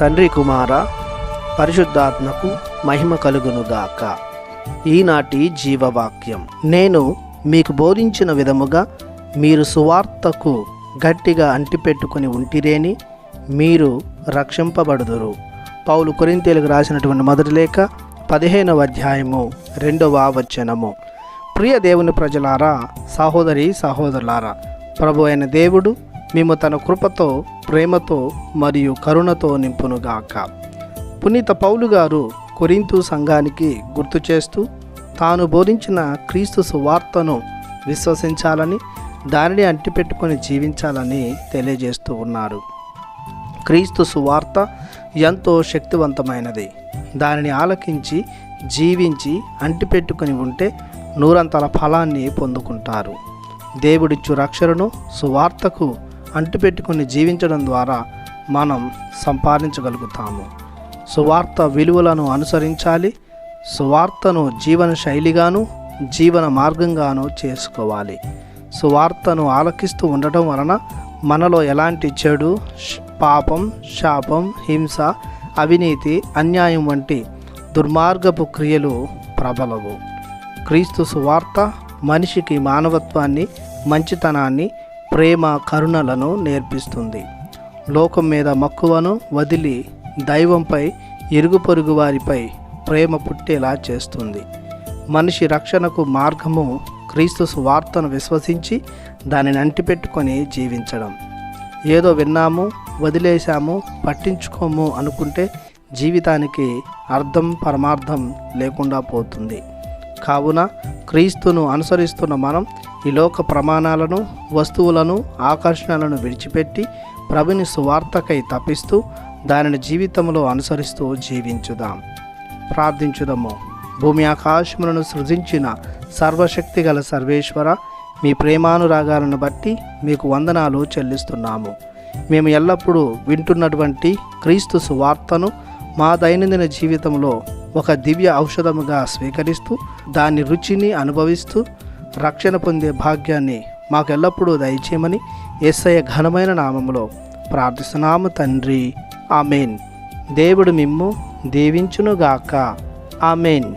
తండ్రి కుమార పరిశుద్ధాత్మకు మహిమ కలుగునుగాక. ఈనాటి జీవవాక్యం. నేను మీకు బోధించిన విధముగా మీరు సువార్తకు గట్టిగా అంటిపెట్టుకుని ఉంటిరేని మీరు రక్షింపబడుదురు. పౌలు కొరింతేలకు రాసినటువంటి మొదటి లేఖ పదిహేనవ అధ్యాయము రెండవ వచనము. ప్రియ దేవుని ప్రజలారా సహోదరి సహోదరులారా ప్రభు అయిన దేవుడు మేము తన కృపతో ప్రేమతో మరియు కరుణతో నింపునుగాక. పునీత పౌలు గారు కొరింతు సంఘానికి గుర్తు చేస్తూ తాను బోధించిన క్రీస్తు సువార్తను విశ్వసించాలని దానిని అంటిపెట్టుకొని జీవించాలని తెలియజేస్తూ ఉన్నారు. క్రీస్తు సువార్త ఎంతో శక్తివంతమైనది. దానిని ఆలకించి జీవించి అంటిపెట్టుకుని ఉంటే నూరంతల ఫలాన్ని పొందుకుంటారు. దేవుడిచ్చు రక్షణను సువార్తకు అంటిపెట్టుకుని జీవించడం ద్వారా మనం సంపాదించగలుగుతాము. సువార్త విలువలను అనుసరించాలి సువార్తను జీవన శైలిగాను జీవన మార్గంగాను చేసుకోవాలి. సువార్తను ఆలకిస్తూ ఉండటం వలన మనలో ఎలాంటి చెడు పాపం శాపం హింస అవినీతి అన్యాయం వంటి దుర్మార్గపు క్రియలు ప్రబలవు. క్రీస్తు సువార్త మనిషికి మానవత్వాన్ని మంచితనాన్ని ప్రేమ కరుణలను నేర్పిస్తుంది. లోకం మీద మక్కువను వదిలి దైవంపై ఇరుగు పొరుగు వారిపై ప్రేమ పుట్టేలా చేస్తుంది. మనిషి రక్షణకు మార్గము క్రీస్తు సువార్తను విశ్వసించి దానిని అంటిపెట్టుకొని జీవించడం. ఏదో విన్నాము వదిలేశాము పట్టించుకోము అనుకుంటే జీవితానికి అర్థం పరమార్థం లేకుండా పోతుంది. కావున క్రీస్తును అనుసరిస్తున్న మనం ఈ లోక ప్రమాణాలను వస్తువులను ఆకర్షణలను విడిచిపెట్టి ప్రభుని సువార్తకై తప్పిస్తూ దానిని జీవితంలో అనుసరిస్తూ జీవించుదాం. ప్రార్థించుదాము. భూమి ఆకాశములను సృజించిన సర్వశక్తి గల సర్వేశ్వర మీ ప్రేమానురాగాలను బట్టి మీకు వందనాలు చెల్లిస్తున్నాము. మేము ఎల్లప్పుడూ వింటున్నటువంటి క్రీస్తు సువార్తను మా దైనందిన జీవితంలో ఒక దివ్య ఔషధముగా స్వీకరిస్తూ దాని రుచిని అనుభవిస్తూ రక్షణ పొందే భాగ్యాన్ని మాకెల్లప్పుడూ దయచేయమని ఏసయ్య ఘనమైన నామములో ప్రార్థిస్తున్నాము తండ్రి. ఆమెన్. దేవుడు మిమ్ము దీవించునుగాక. ఆమెన్.